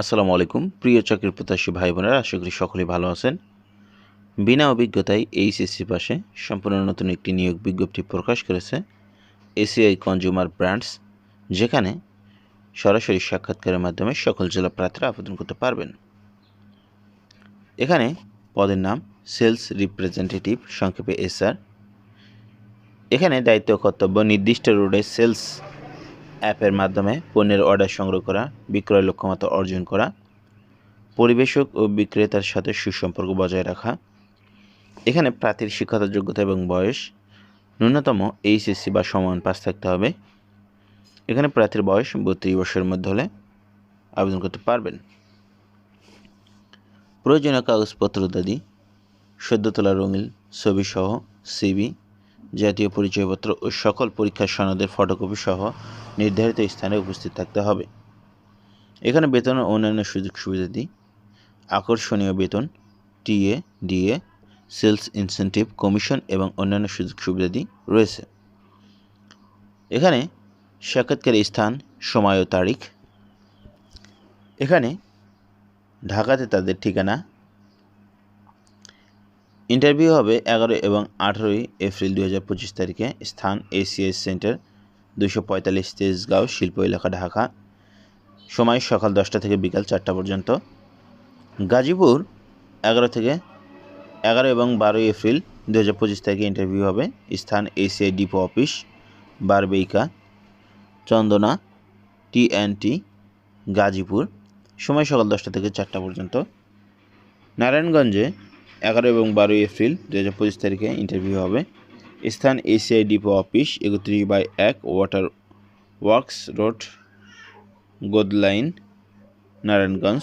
আসসালামু আলাইকুম। প্রিয় চাকরির প্রত্যাশী ভাই বোনেরা আশা করি সকলেই ভালো আছেন। বিনা অভিজ্ঞতায় এইচএসসি পাশে সম্পূর্ণ নতুন একটি নিয়োগ বিজ্ঞপ্তি প্রকাশ করেছে এসিআই কনজিউমার ব্র্যান্ডস, যেখানে সরাসরি সাক্ষাৎকারের মাধ্যমে সকল জেলা প্রার্থীরা আবেদন করতে পারবেন। এখানে পদের নাম সেলস রিপ্রেজেন্টেটিভ, সংক্ষেপে এসআর। এখানে দায়িত্ব কর্তব্য নির্দিষ্ট রোডে সেলস অ্যাপের মাধ্যমে পণ্যের অর্ডার সংগ্রহ করা, বিক্রয় লক্ষ্যমাত্রা অর্জন করা, পরিবেশক ও বিক্রেতার সাথে সুসম্পর্ক বজায় রাখা, এখানে প্রার্থীর শিক্ষাগত যোগ্যতা এবং বয়স, ন্যূনতম এইচএসসি বা সমান পাস থাকতে হবে। এখানে প্রার্থীর বয়স বত্রিশ বছরের মধ্যে হলে আবেদন করতে পারবেন। প্রয়োজনীয় কাগজপত্র দাদি সদ্য তোলা রঙিন ছবিসহ সিবি জাতীয় পরিচয়পত্র ও সকল পরীক্ষার সনদের ফটোকপি সহ নির্ধারিত স্থানে উপস্থিত থাকতে হবে। এখানে বেতন ও অন্যান্য সুযোগ সুবিধাদি আকর্ষণীয় বেতন, TA, DA, sales incentive, commission এবং অন্যান্য সুযোগ সুবিধাদি রয়েছে। এখানে সাক্ষাৎকারের স্থান, সময় ও তারিখ। এখানে ঢাকাতে তাদের ঠিকানা ইন্টারভিউ হবে এগারো এবং আঠেরোই এপ্রিল দু হাজার পঁচিশ তারিখে স্থান এসিএস সেন্টার দুশো পঁয়তাল্লিশ তেজগাঁও শিল্প এলাকা, ঢাকা। সময় সকাল দশটা থেকে বিকাল চারটা পর্যন্ত। গাজীপুর এগারো থেকে এগারো এবং বারোই এপ্রিল দু হাজার পঁচিশ তারিখে ইন্টারভিউ হবে। স্থান এসিআই ডিপো অফিস, বারবেইকা, চন্দনা টিএনটি গাজীপুর। সময় সকাল দশটা থেকে চারটা পর্যন্ত। নারায়ণগঞ্জে এগারো এবং বারোই এপ্রিল দু হাজার পঁচিশ তারিখে ইন্টারভিউ হবে। স্থান এসিআই ডিপো অফিস, একত্রিশ বাই এক water works road, Godnail, Narayanganj.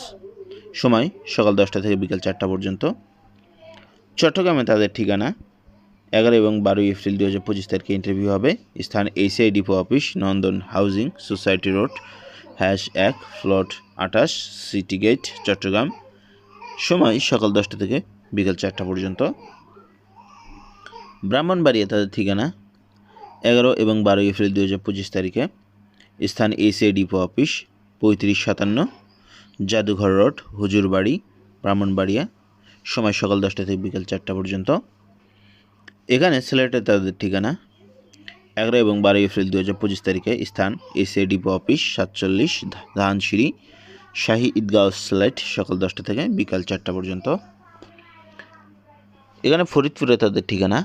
সময় সকাল দশটা থেকে বিকাল চারটা পর্যন্ত। চট্টগ্রামে তাদের ঠিকানা, এগারো এবং বারোই এপ্রিল দু হাজার পঁচিশ তারিখে ইন্টারভিউ হবে। স্থান ACI depot office, Nandan housing society road, hash এক, ফ্লট আঠাশ, সিটি গেট, চট্টগ্রাম। সময় সকাল দশটা থেকে বিকেল চারটা পর্যন্ত। ব্রাহ্মণবাড়িয়া তাদের ঠিকানা, এগারো এবং বারোই এপ্রিল দু হাজার পঁচিশ তারিখে। স্থান এসিআই ডিপো অফিস, পঁয়ত্রিশ সাতান্ন জাদুঘর রোড, হুজুরবাড়ি, ব্রাহ্মণবাড়িয়া। সময় সকাল দশটা থেকে বিকেল চারটা পর্যন্ত। এখানে সিলেটে তাদের ঠিকানা, এগারো এবং বারো এপ্রিল দু হাজার পঁচিশ তারিখে স্থান এসিআই ডিপো অফিস, সাতচল্লিশ ধানসিঁড়ি, শাহী ঈদগাঁও সিলেট সকাল দশটা থেকে বিকাল চারটা পর্যন্ত। এখানে ফরিদপুরে তাদের ঠিকানা,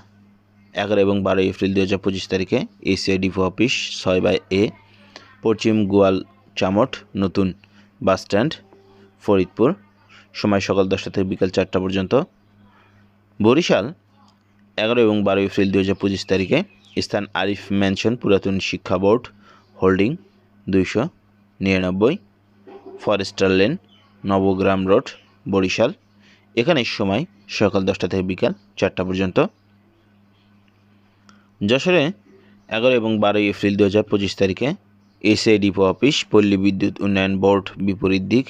এগারো এবং বারোই এপ্রিল দু হাজার পঁচিশ তারিখে এসিআই ডিপো অফিস ছয় বাই এ পশ্চিম গোয়াল চামট, নতুন বাস স্ট্যান্ড, ফরিদপুর। সময় সকাল দশটা থেকে বিকাল চারটা পর্যন্ত। বরিশাল, এগারো এবং বারো এপ্রিল দু হাজার পঁচিশ তারিখে স্থান আরিফ ম্যানশন পুরাতন শিক্ষা বোর্ড, হোল্ডিং দুইশো নিরানব্বই, forester lane, Nabagram road, Barisal. এখানে সময় সকাল দশটা থেকে বিকাল চারটা পর্যন্ত। যশোরে এগারো এবং বারোই এপ্রিল দু হাজার পঁচিশ তারিখে এসএ ডিপো অফিস, পল্লী বিদ্যুৎ উন্নয়ন বোর্ড বিপরীত দিক,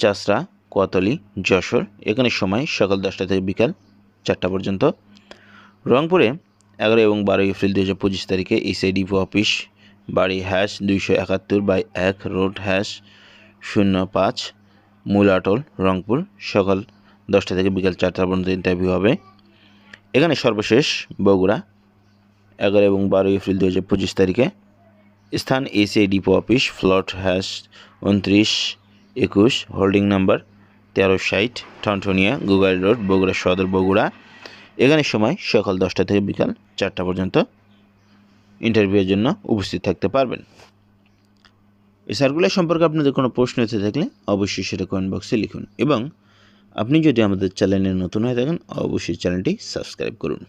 চাষরা, কোয়াতলি, যশোর। এখানে সময় সকাল দশটা থেকে বিকাল চারটা পর্যন্ত। রংপুরে এগারো এবং বারোই এপ্রিল দু হাজার পঁচিশ তারিখে এসএ ডিপো অফিস, বাড়ি হ্যাশ দুইশো একাত্তর বাই এক, রোড হ্যাশ শূন্য পাঁচ। মূল আটল রংপুর, সকাল দশটা থেকে বিকাল চারটা পর্যন্ত ইন্টারভিউ হবে। এখানে সর্বশেষ বগুড়া, এগারো এবং বারোই এপ্রিল দু হাজার পঁচিশ তারিখে। স্থান ACI depot office plot hash উনত্রিশ, একুশ হোল্ডিং নাম্বার তেরো ষাট, ঠনঠনিয়া গুগল রোড, বগুড়া সদর, বগুড়া। এখানে সময় সকাল দশটা থেকে বিকাল চারটা পর্যন্ত। ইন্টারভিউয়ের জন্য উপস্থিত থাকতে পারবেন। এই সার্কুলার সম্পর্কে আপনাদের কোনো প্রশ্ন হতে থাকলে অবশ্যই সেটা কমেন্ট বক্সে লিখুন। এবং আপনি যদি আমাদের চ্যানেলে নতুন হয়ে থাকেন, অবশ্যই চ্যানেলটি সাবস্ক্রাইব করুন।